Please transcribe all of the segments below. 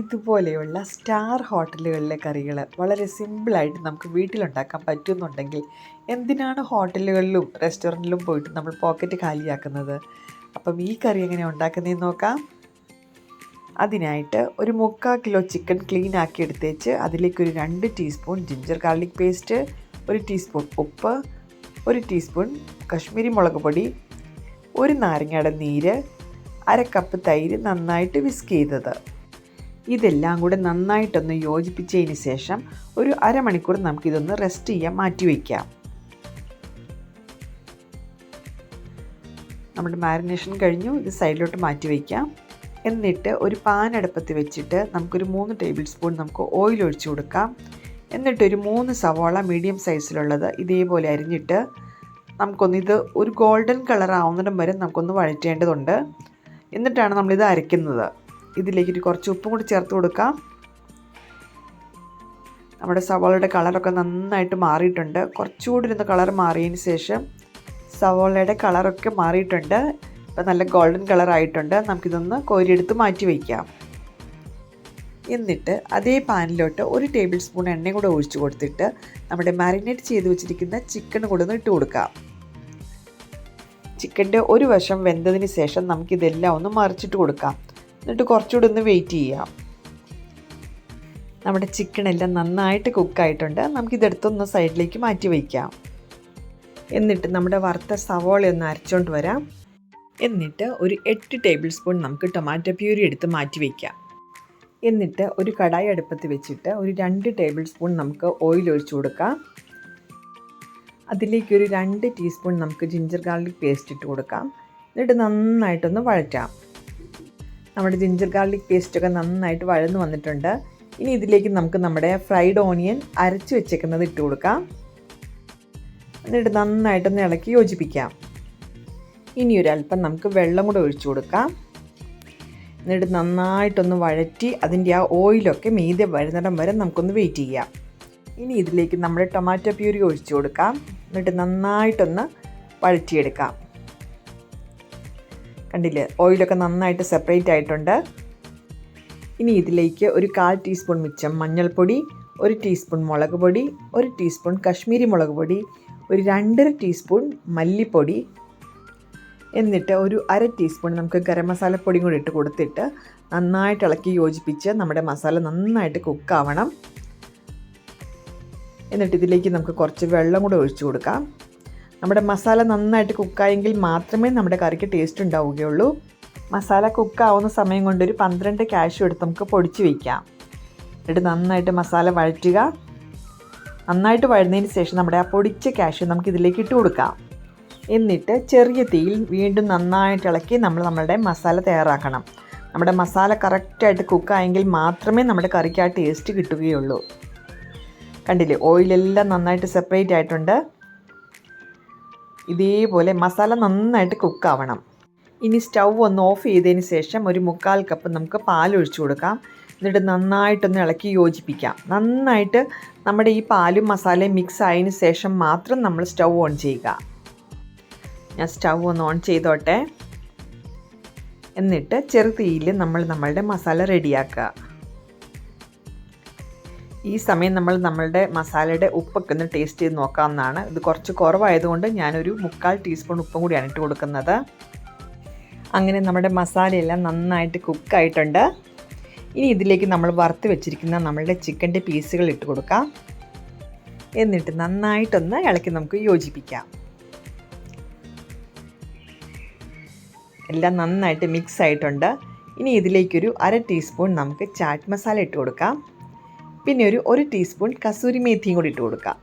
ഇതുപോലെയുള്ള സ്റ്റാർ ഹോട്ടലുകളിലെ കറികൾ വളരെ സിമ്പിളായിട്ട് നമുക്ക് വീട്ടിലുണ്ടാക്കാൻ പറ്റുന്നുണ്ടെങ്കിൽ എന്തിനാണ് ഹോട്ടലുകളിലും റെസ്റ്റോറന്റിലും പോയിട്ട് നമ്മൾ പോക്കറ്റ് കാലിയാക്കുന്നത്? അപ്പം ഈ കറി എങ്ങനെ ഉണ്ടാക്കുന്നതെന്ന് നോക്കാം. അതിനായിട്ട് ഒരു മുക്കാൽ കിലോ ചിക്കൻ ക്ലീൻ ആക്കി എടുത്തേച്ച് അതിലേക്ക് ഒരു രണ്ട് ടീസ്പൂൺ ജിഞ്ചർ ഗാർലിക് പേസ്റ്റ് ഒരു ടീസ്പൂൺ ഉപ്പ് ഒരു ടീസ്പൂൺ കശ്മീരി മുളക് പൊടി ഒരു നാരങ്ങയുടെ നീര് അര കപ്പ് തൈര് നന്നായിട്ട് വിസ്ക് ചെയ്തത്. ഇതെല്ലാം കൂടെ നന്നായിട്ടൊന്ന് യോജിപ്പിച്ചതിന് ശേഷം ഒരു അരമണിക്കൂർ നമുക്കിതൊന്ന് റെസ്റ്റ് ചെയ്യാൻ മാറ്റി വയ്ക്കാം. നമ്മുടെ മാരിനേഷൻ കഴിഞ്ഞു. ഇത് സൈഡിലോട്ട് മാറ്റി വയ്ക്കാം. എന്നിട്ട് ഒരു പാൻ അടുപ്പത്ത് വെച്ചിട്ട് നമുക്കൊരു മൂന്ന് ടേബിൾ സ്പൂൺ നമുക്ക് ഓയിൽ ഒഴിച്ചു കൊടുക്കാം. എന്നിട്ട് ഒരു മൂന്ന് സവാള മീഡിയം സൈസിലുള്ളത് ഇതേപോലെ അരിഞ്ഞിട്ട് നമുക്കൊന്ന് ഇത് ഒരു ഗോൾഡൻ കളർ ആവുന്നിടം വരെ നമുക്കൊന്ന് വഴറ്റേണ്ടതുണ്ട്. എന്നിട്ടാണ് നമ്മളിത് അരയ്ക്കുന്നത്. ഇതിലേക്ക് കുറച്ച് ഉപ്പും കൂടി ചേർത്ത് കൊടുക്കാം. നമ്മുടെ സവാളയുടെ കളറൊക്കെ നന്നായിട്ട് മാറിയിട്ടുണ്ട്. കുറച്ചുകൂടി ഇരുന്ന് കളർ മാറിയതിന് ശേഷം സവാളയുടെ കളറൊക്കെ മാറിയിട്ടുണ്ട്. ഇപ്പം നല്ല ഗോൾഡൻ കളർ ആയിട്ടുണ്ട്. നമുക്കിതൊന്ന് കോരിയെടുത്ത് മാറ്റി വയ്ക്കാം. എന്നിട്ട് അതേ പാനിലോട്ട് ഒരു ടേബിൾ സ്പൂൺ എണ്ണയും കൂടെ ഒഴിച്ചു കൊടുത്തിട്ട് നമ്മുടെ മാരിനേറ്റ് ചെയ്ത് വെച്ചിരിക്കുന്ന ചിക്കൻ കൂടെ ഒന്ന് ഇട്ട് കൊടുക്കാം. ചിക്കന്റെ ഒരു വശം വെന്തതിന് ശേഷം നമുക്കിതെല്ലാം ഒന്ന് മറിച്ചിട്ട് കൊടുക്കാം. എന്നിട്ട് കുറച്ചുകൂടി ഒന്ന് വെയിറ്റ് ചെയ്യാം. നമ്മുടെ ചിക്കൻ എല്ലാം നന്നായിട്ട് കുക്കായിട്ടുണ്ട് നമുക്കിതെടുത്തൊന്ന് സൈഡിലേക്ക് മാറ്റി വയ്ക്കാം. എന്നിട്ട് നമ്മുടെ വറുത്ത സവോള ഒന്ന് അരച്ചുകൊണ്ട് വരാം. എന്നിട്ട് ഒരു എട്ട് ടേബിൾ സ്പൂൺ നമുക്ക് ടൊമാറ്റോ പ്യൂരി എടുത്ത് മാറ്റി വയ്ക്കാം. എന്നിട്ട് ഒരു കടായി അടുപ്പത്ത് വെച്ചിട്ട് ഒരു രണ്ട് ടേബിൾ സ്പൂൺ നമുക്ക് ഓയിൽ ഒഴിച്ചു കൊടുക്കാം. അതിലേക്ക് ഒരു രണ്ട് ടീസ്പൂൺ നമുക്ക് ജിഞ്ചർ ഗാർലിക് പേസ്റ്റ് ഇട്ട് കൊടുക്കാം. എന്നിട്ട് നന്നായിട്ടൊന്ന് വഴറ്റാം. നമ്മുടെ ജിഞ്ചർ ഗാർലിക് പേസ്റ്റൊക്കെ നന്നായിട്ട് വഴന്നു വന്നിട്ടുണ്ട്. ഇനി ഇതിലേക്ക് നമുക്ക് നമ്മുടെ ഫ്രൈഡ് ഓണിയൻ അരച്ച് വെച്ചേക്കുന്നത് ഇട്ട് കൊടുക്കാം. എന്നിട്ട് നന്നായിട്ടൊന്ന് ഇളക്കി യോജിപ്പിക്കാം. ഇനി ഒരല്പം നമുക്ക് വെള്ളം കൂടെ ഒഴിച്ചു കൊടുക്കാം. എന്നിട്ട് നന്നായിട്ടൊന്ന് വഴറ്റി അതിന്റെ ആ ഓയിലൊക്കെ മീതെ വരുന്നിടം വരെ നമുക്കൊന്ന് വെയിറ്റ് ചെയ്യാം. ഇനി ഇതിലേക്ക് നമ്മുടെ ടൊമാറ്റോ പ്യൂരി ഒഴിച്ചു കൊടുക്കാം. എന്നിട്ട് നന്നായിട്ടൊന്ന് വഴറ്റിയെടുക്കാം. കണ്ടില്ലേ? ഓയിലൊക്കെ നന്നായിട്ട് സെപ്പറേറ്റ് ആയിട്ടുണ്ട്. ഇനി ഇതിലേക്ക് ഒരു കാൽ ടീസ്പൂൺ മിച്ചം മഞ്ഞൾപ്പൊടി ഒരു ടീസ്പൂൺ മുളക് പൊടി ഒരു ടീസ്പൂൺ കശ്മീരി മുളക് പൊടി ഒരു രണ്ടര ടീസ്പൂൺ മല്ലിപ്പൊടി. എന്നിട്ട് ഒരു അര ടീസ്പൂൺ നമുക്ക് ഗരം മസാലപ്പൊടിയും കൂടി ഇട്ട് കൊടുത്തിട്ട് നന്നായിട്ട് ഇളക്കി യോജിപ്പിച്ച് നമ്മുടെ മസാല നന്നായിട്ട് കുക്കാവണം എന്നിട്ട് ഇതിലേക്ക് നമുക്ക് കുറച്ച് വെള്ളം കൂടെ ഒഴിച്ചു കൊടുക്കാം. നമ്മുടെ മസാല നന്നായിട്ട് കുക്കായെങ്കിൽ മാത്രമേ നമ്മുടെ കറിക്ക് ടേസ്റ്റ് ഉണ്ടാവുകയുള്ളൂ. മസാല കുക്കാവുന്ന സമയം കൊണ്ട് ഒരു പന്ത്രണ്ട് ക്യാഷ് എടുത്ത് നമുക്ക് പൊടിച്ച് വയ്ക്കാം എന്നിട്ട് നന്നായിട്ട് മസാല വഴറ്റുക. നന്നായിട്ട് വഴുന്നതിന് ശേഷം നമ്മുടെ ആ പൊടിച്ച കാഷ്യൂ നമുക്ക് ഇതിലേക്ക് ഇട്ട് കൊടുക്കാം. എന്നിട്ട് ചെറിയ തീയിൽ വീണ്ടും നന്നായിട്ട് ഇളക്കി നമ്മൾ നമ്മുടെ മസാല തയ്യാറാക്കണം. നമ്മുടെ മസാല കറക്റ്റായിട്ട് കുക്കായെങ്കിൽ മാത്രമേ നമ്മുടെ കറിക്ക് ആ ടേസ്റ്റ് കിട്ടുകയുള്ളൂ. കണ്ടില്ലേ? ഓയിലെല്ലാം നന്നായിട്ട് സെപ്പറേറ്റ് ആയിട്ടുണ്ട്. ഇതേപോലെ മസാല നന്നായിട്ട് കുക്കാവണം ഇനി സ്റ്റൗ ഒന്ന് ഓഫ് ചെയ്തതിന് ശേഷം ഒരു മുക്കാൽ കപ്പ് നമുക്ക് പാൽ ഒഴിച്ചു കൊടുക്കാം. എന്നിട്ട് നന്നായിട്ടൊന്ന് ഇളക്കി യോജിപ്പിക്കാം. നന്നായിട്ട് നമ്മുടെ ഈ പാലും മസാലയും മിക്സ് ആയതിന് ശേഷം മാത്രം നമ്മൾ സ്റ്റൗ ഓൺ ചെയ്യുക. ഞാൻ സ്റ്റൗ ഒന്ന് ഓൺ ചെയ്തോട്ടെ. എന്നിട്ട് ചെറുതീയിൽ നമ്മൾ നമ്മളുടെ മസാല റെഡിയാക്കുക ഈ സമയം നമ്മൾ നമ്മളുടെ മസാലയുടെ ഉപ്പൊക്കെ ഒന്ന് ടേസ്റ്റ് ചെയ്ത് നോക്കാവുന്നതാണ്. ഇത് കുറച്ച് കുറവായതുകൊണ്ട് ഞാനൊരു മുക്കാൽ ടീസ്പൂൺ ഉപ്പും കൂടിയാണ് ഇട്ട് കൊടുക്കുന്നത്. അങ്ങനെ നമ്മുടെ മസാലയെല്ലാം നന്നായിട്ട് കുക്കായിട്ടുണ്ട് ഇനി ഇതിലേക്ക് നമ്മൾ വറുത്ത് വെച്ചിരിക്കുന്ന നമ്മളുടെ ചിക്കന്റെ പീസുകൾ ഇട്ട് കൊടുക്കാം. എന്നിട്ട് നന്നായിട്ടൊന്ന് ഇളക്കി നമുക്ക് യോജിപ്പിക്കാം. എല്ലാം നന്നായിട്ട് മിക്സ് ആയിട്ടുണ്ട്. ഇനി ഇതിലേക്കൊരു അര ടീസ്പൂൺ നമുക്ക് ചാറ്റ് മസാല ഇട്ട് കൊടുക്കാം. പിന്നെ ഒരു ഒരു ടീസ്പൂൺ കസൂരി മേത്തിയും കൂടി ഇട്ട് കൊടുക്കാം.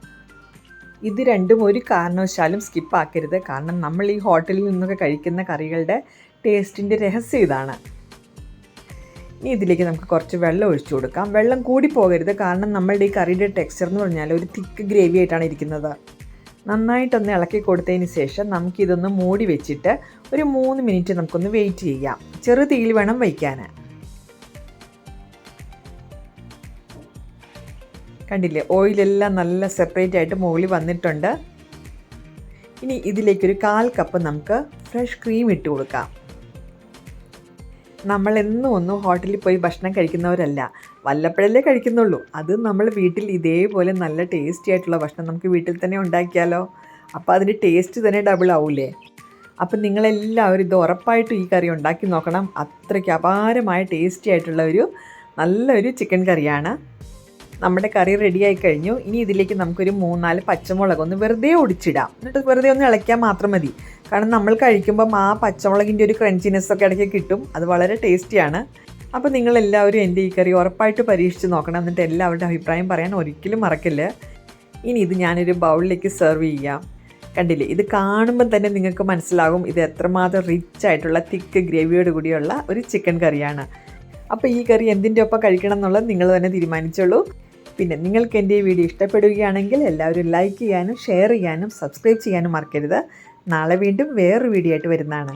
ഇത് രണ്ടും ഒരു കാരണവശാലും സ്കിപ്പ് ആക്കരുത്. കാരണം നമ്മൾ ഈ ഹോട്ടലിൽ നിന്നൊക്കെ കഴിക്കുന്ന കറികളുടെ ടേസ്റ്റിന്റെ രഹസ്യം ഇതാണ്. ഇനി ഇതിലേക്ക് നമുക്ക് കുറച്ച് വെള്ളം ഒഴിച്ചു കൊടുക്കാം. വെള്ളം കൂടി പോകരുത്. കാരണം നമ്മളുടെ ഈ കറിയുടെ ടെക്സ്ചർ എന്ന് പറഞ്ഞാൽ ഒരു തിക്ക് ഗ്രേവി ആയിട്ടാണ് ഇരിക്കുന്നത്. നന്നായിട്ടൊന്ന് ഇളക്കി കൊടുത്തതിന് ശേഷം നമുക്കിതൊന്ന് മൂടി വെച്ചിട്ട് ഒരു മൂന്ന് മിനിറ്റ് നമുക്കൊന്ന് വെയിറ്റ് ചെയ്യാം. ചെറു തീയിൽ വേണം വയ്ക്കാൻ. കണ്ടില്ലേ? ഓയിലെല്ലാം നല്ല സെപ്പറേറ്റ് ആയിട്ട് മുകളിൽ വന്നിട്ടുണ്ട്. ഇനി ഇതിലേക്കൊരു കാൽ കപ്പ് നമുക്ക് ഫ്രഷ് ക്രീം ഇട്ട് കൊടുക്കാം. നമ്മൾ എന്നും ഒന്നും ഹോട്ടലിൽ പോയി ഭക്ഷണം കഴിക്കുന്നവരല്ല. വല്ലപ്പോഴല്ലേ കഴിക്കുന്നുള്ളൂ. അത് നമ്മൾ വീട്ടിൽ ഇതേപോലെ നല്ല ടേസ്റ്റി ആയിട്ടുള്ള ഭക്ഷണം നമുക്ക് വീട്ടിൽ തന്നെ ഉണ്ടാക്കിയാലോ? അപ്പോൾ അതിന്റെ ടേസ്റ്റ് തന്നെ ഡബിൾ ആവൂലേ? അപ്പം നിങ്ങളെല്ലാവരും ഇത് ഉറപ്പായിട്ടും ഈ കറി ഉണ്ടാക്കി നോക്കണം. അത്രയ്ക്ക് അപാരമായ ടേസ്റ്റി ആയിട്ടുള്ള ഒരു നല്ലൊരു ചിക്കൻ കറിയാണ്. നമ്മുടെ കറി റെഡിയായി കഴിഞ്ഞു. ഇനി ഇതിലേക്ക് നമുക്കൊരു മൂന്നാൽ പച്ചമുളക് ഒന്ന് വെറുതെ ഒടിച്ചിടാം. എന്നിട്ട് വെറുതെ ഒന്ന് ഇളക്കിയാൽ മാത്രം മതി. കാരണം നമ്മൾ കഴിക്കുമ്പം ആ പച്ചമുളകിന്റെ ഒരു ക്രഞ്ചിനെസ് ഒക്കെ ഇടയ്ക്ക് കിട്ടും. അത് വളരെ ടേസ്റ്റിയാണ് അപ്പോൾ നിങ്ങളെല്ലാവരും എന്റെ ഈ കറി ഉറപ്പായിട്ട് പരീക്ഷിച്ച് നോക്കണം. എന്നിട്ട് എല്ലാവരുടെ അഭിപ്രായം പറയാൻ ഒരിക്കലും മറക്കില്ല. ഇനി ഇത് ഞാനൊരു ബൗളിലേക്ക് സെർവ് ചെയ്യാം. കണ്ടില്ലേ? ഇത് കാണുമ്പോൾ തന്നെ നിങ്ങൾക്ക് മനസ്സിലാകും. ഇത് എത്രമാത്രം റിച്ച് ആയിട്ടുള്ള തിക്ക് ഗ്രേവിയോട് കൂടിയുള്ള ഒരു ചിക്കൻ കറിയാണ്. അപ്പോൾ ഈ കറി എന്തിന്റെ ഒപ്പം കഴിക്കണം എന്നുള്ളത് നിങ്ങൾ തന്നെ തീരുമാനിച്ചോളൂ. പിന്നെ നിങ്ങൾക്ക് എന്റെ ഈ വീഡിയോ ഇഷ്ടപ്പെടുകയാണെങ്കിൽ എല്ലാവരും ലൈക്ക് ചെയ്യാനും ഷെയർ ചെയ്യാനും സബ്സ്ക്രൈബ് ചെയ്യാനും മറക്കരുത്. നാളെ വീണ്ടും വേറൊരു വീഡിയോ ആയിട്ട് വരുന്നതാണ്.